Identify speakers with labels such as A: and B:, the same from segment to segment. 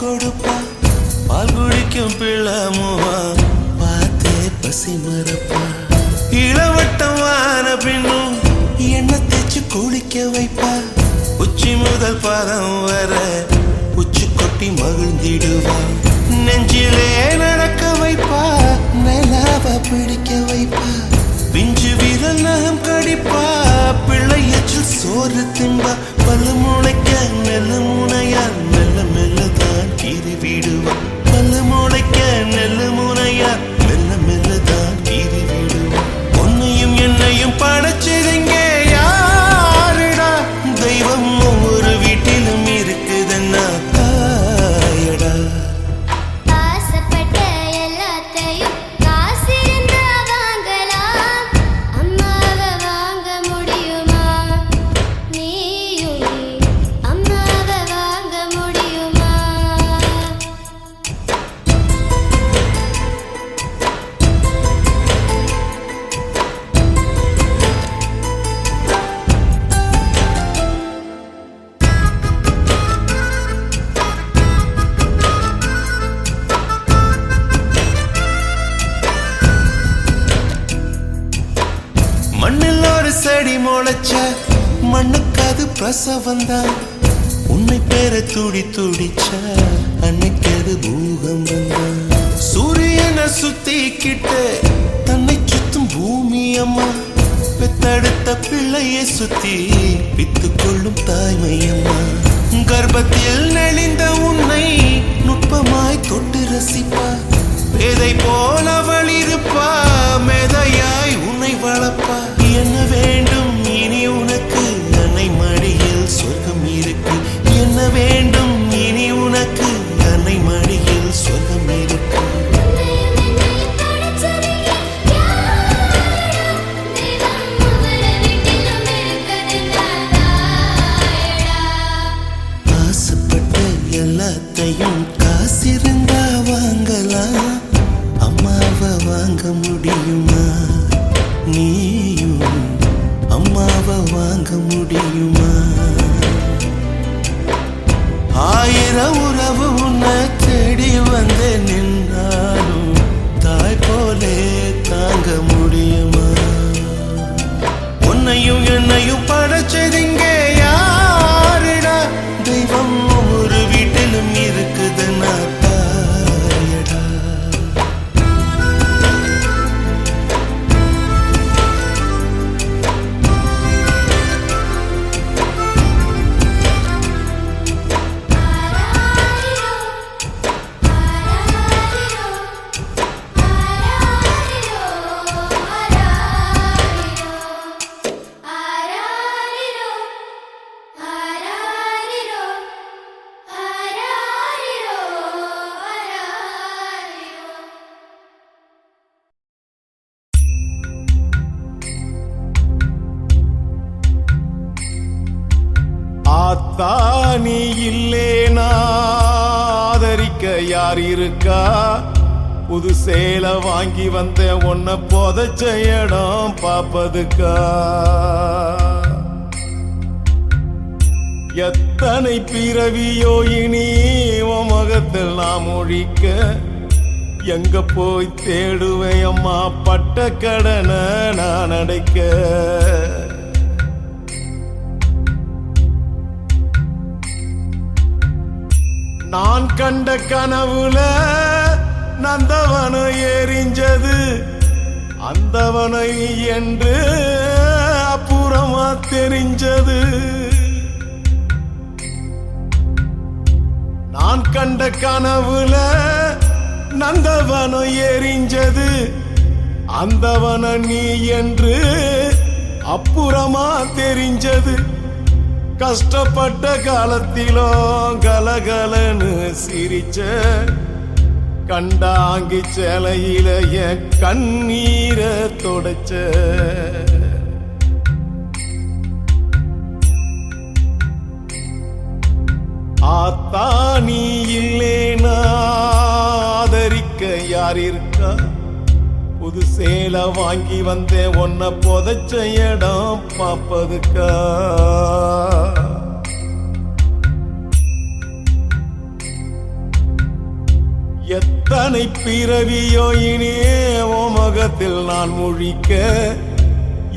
A: கொடுப்பா. பால் குடிக்கும் பிள்ளமுவா பார்த்தே பசி மறப்பா. இளவட்டம் வான பின்னும் என்ன தேச்சு குளிக்க வைப்பா. உச்சி முதல் பாதம் வர உச்சி கொட்டி மகிழ்ந்திடுவா. நெஞ்சிலே நடக்க வைப்பா நிலாவ பிடிக்க வைப்பா. பிஞ்சு விரல் நகம் கடிப்பா பிள்ளை எச்சில் சோறு திம்பா பல்லு முளைக்க மெல்ல முனையா மெல்ல மெல்ல கீறி விடுவா பல்லு மூளைக்க நெல்ல முனையா மெல்ல மெல்ல தான் கீறி விடுவா உன்னையும் என்னையும்
B: படைச்சு
A: மண்ணில் ஒரு செடி முளைச்ச மண்ணுக்கு அது பிரசவம் தான். உன்னை பேர துடி துடிச்ச அன்னைக்கு அது பூகம்பம் தான் சூரியனை சுத்திக்கிட்டு தன்னை சுத்தும் பூமி அம்மா. பெத்தெடுத்த பிள்ளையை சுத்தி பித்து கொள்ளும் தாய்மை அம்மா. கர்ப்பத்தில் நெளிந்த உன்னை நுட்பமாய் தொட்டு ரசிப்பா. பேதை போல அவள் இருப்பா மேதையாய் உன்னை வளர்ப்பா. என்ன வேண்டும் இனி
C: ஆத்தா நீ இல்லேனா? ஆதரிக்க யார் இருக்கா? புது சேலை வாங்கி வந்த உன்னை புதைச்ச இடம் பார்ப்பதுக்கா? எத்தனை பிறவியோ இனி உன் முகத்தில் நாம் ஒழிக்க? எங்க போய் தேடுவேன் அம்மா? பட்ட கடனை நான் அடைக்க. நான் கண்ட கனவுல நந்தவனை எரிஞ்சது. அந்தவனை என்று அப்புறமா தெரிஞ்சது. நான் கண்ட கனவுல நந்தவனம் எரிஞ்சது. அந்தவன நீ என்று அப்புறமா தெரிஞ்சது. கஷ்டப்பட்ட காலத்திலும் கலகலன்னு சிரிச்ச கண்டாங்கி சேலையில என் கண்ணீரை தொடச்ச. ஆத்தா நீ இல்லேனா ஆதரிக்க யார் இருக்கா? புது சேலை வாங்கி வந்தேன் உன்ன புதைச்ச இடம் எத்தனை பிறவியோ இனியே ஓ முகத்தில் நான் முழிக்க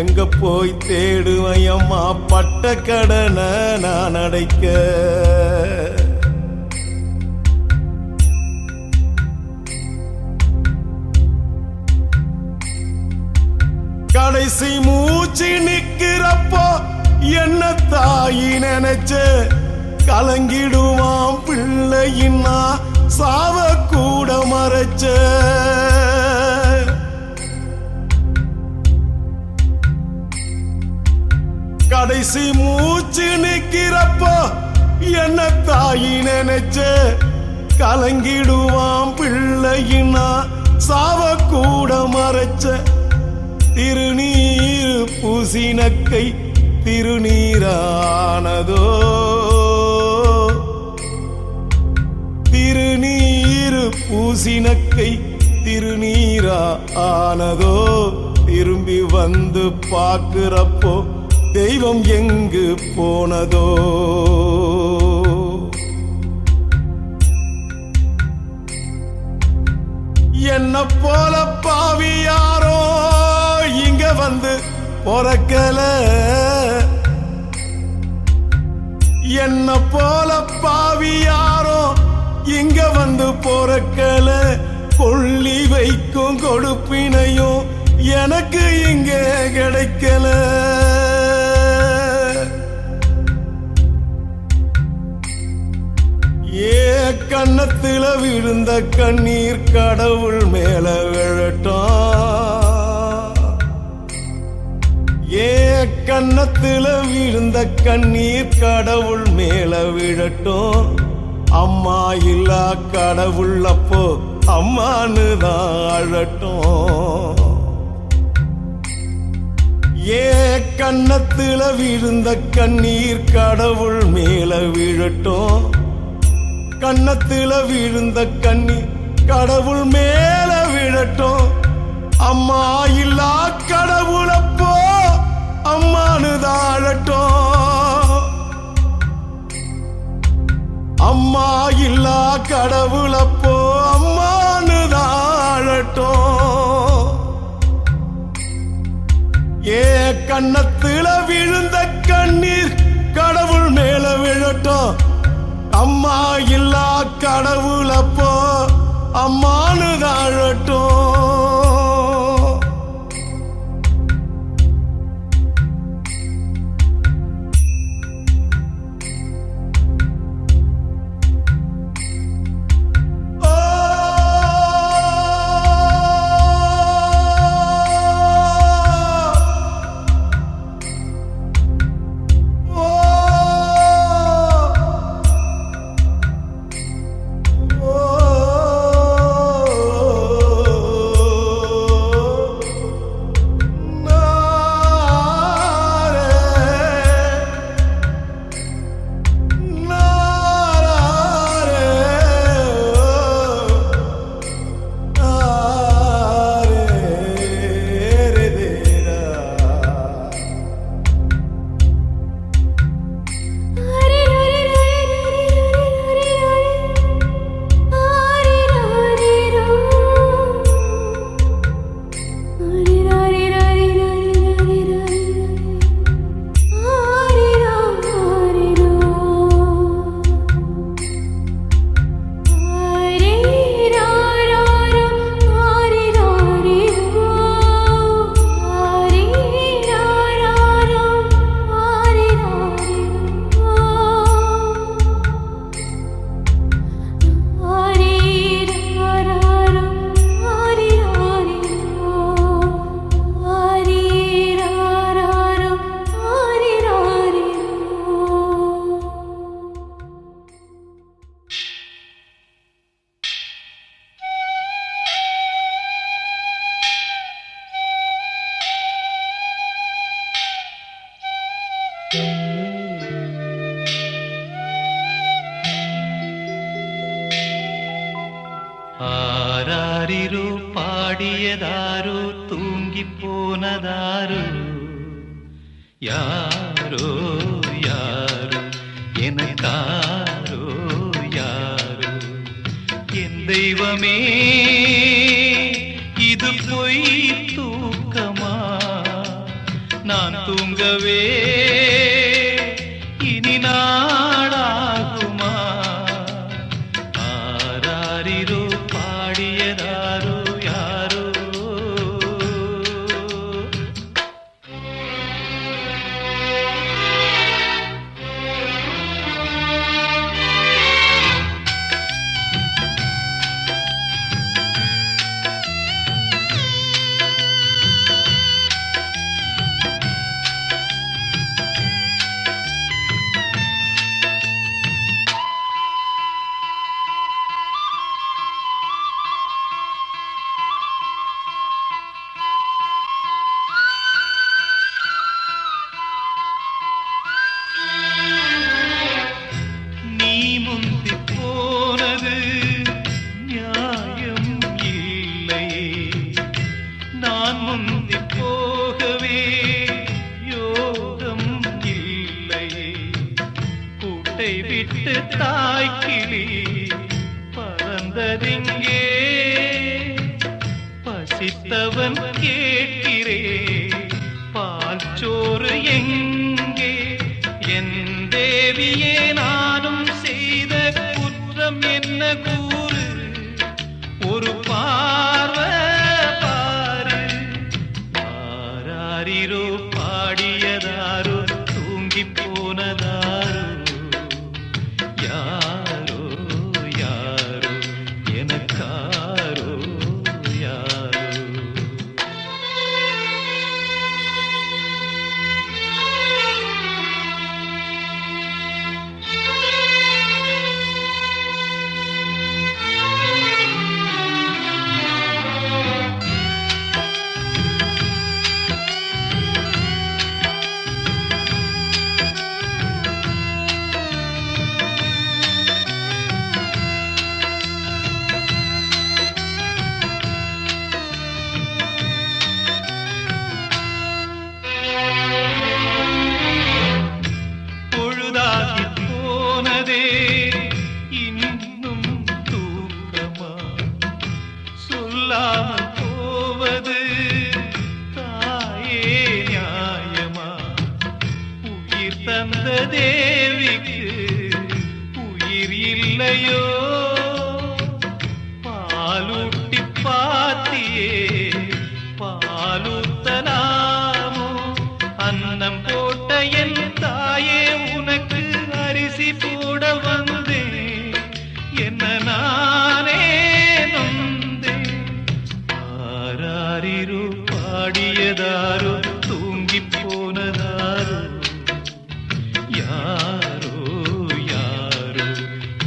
C: எங்க போய் தேடுவையம்மா பட்ட கடனை நான் அடைக்க. கடைசி மூச்சு நிக்கிறப்போ என்ன தாயி நினைச்ச? கலங்கிடுவான் பிள்ளையின்னா சாவ கூட மறைச்ச. கடைசி மூச்சு நிக்கிறப்போ என்ன தாயி நினைச்ச? கலங்கிடுவான் பிள்ளையின்னா சாவ கூட மறைச்ச. திருநீர் பூசினக்கை திருநீரானதோ. திருநீர் பூசினக்கை திருநீரா ஆனதோ திரும்பி வந்து பார்க்கிறப்போ தெய்வம் எங்கு போனதோ. என்ன போல பாவியா வந்து பொறக்கல. என்ன போல பாவி யாரோ இங்க வந்து பொறக்கல. கொள்ளி வைக்கும் கொடுப்பினையும் எனக்கு இங்க கிடைக்கல. ஏ கண்ணத்துல விழுந்த கண்ணீர் கடவுள் மேல விழட்டும். ஏ கண்ணத்துல விழுந்த கண்ணீர் கடவுள் மேல விழட்டும். அம்மா இல்லா கடவுள் அப்போ அம்மானு தான் அழட்டும். ஏ கண்ணத்துல விழுந்த கண்ணீர் கடவுள் மேல விழட்டும். கண்ணத்துல விழுந்த கண்ணீர் கடவுள் மேல விழட்டும். அம்மா இல்லா கடவுளப்போ அம்மானு தாழட்டும் அம்மா இல்லா கடவுளப்போ அம்மானு தாழட்டும் ஏ கண்ணத்துல விழுந்த கண்ணீர் கடவுள் மேல விழட்டும். அம்மா இல்லா கடவுளப்போ அம்மானு தாழட்டும்
D: தெய்வமே இது பொய் தூக்கமா? நான் தூங்கவே கேட்டவன் கேட்கிறே. பால் சோறு எங்கே? என் தேவியே நானும் செய்த குற்றம் என்ன கூறு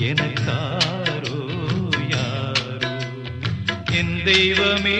D: எனக்காரோ யாரோ? என் தெய்வமே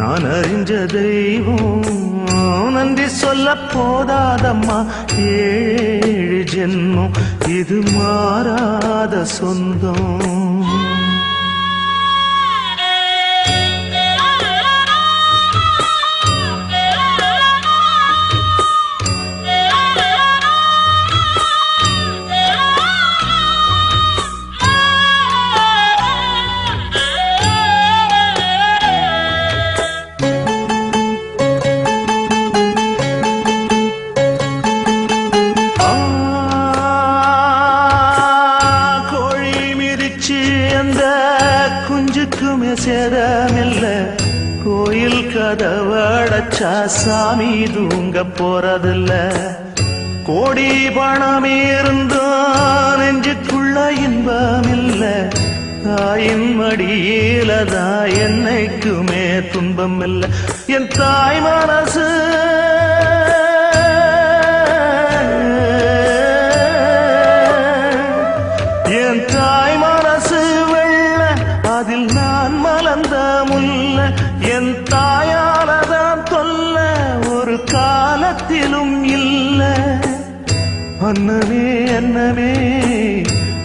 E: நான் அறிஞ்ச தெய்வம். நன்றி சொல்ல போதாதம்மா. ஏழு ஜென்மம். இது மாறாத சொந்தம். சாமி தூங்க போறதில்ல. கோடி பணம் இருந்தும் நெஞ்சுக்குள்ள இன்பம் இல்ல தாயின் மடியில தான் என்னைக்குமே துன்பம் இல்ல என் தாய் மனசு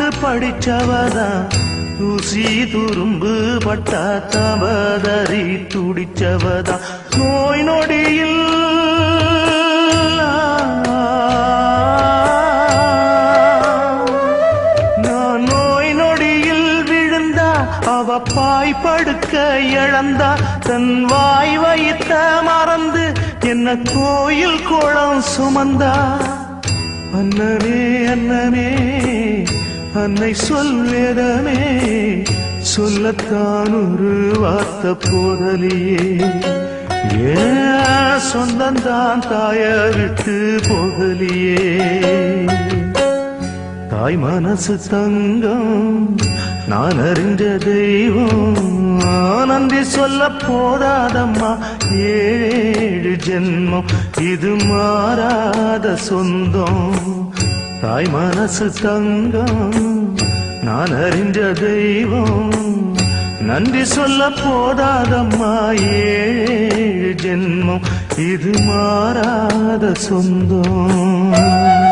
E: பாட்டு படிச்சவதான் தூசி துரும்பு பட்டா தவதறி துடிச்சவதான் நோய் நொடியில் நான் நோய் நொடியில் விழுந்தா அவ பாய் படுக்க இழந்தா தன் வாய் வைத்த மறந்து என்ன கோயில் குளம் சுமந்தா? அன்னமே அன்னமே அன்னை சொல்வேதமே சொல்லத்தான் ஒரு வார்த்த போதலியே. ஏன் சொந்தந்தான் தாய விட்டு போகலியே தாய் மனசு தங்கம் நான் அறிஞ்ச தெய்வம். ஆனந்தி சொல்ல போதாதம்மா ஏழு ஜென்மம். இது மாறாத சொந்தம். தாய் மனசு தங்கம் நான் அறிஞ்ச தெய்வம். நன்றி சொல்ல போதாதம்மா ஏழு ஜென்மம். இது மாறாத சொந்தம்.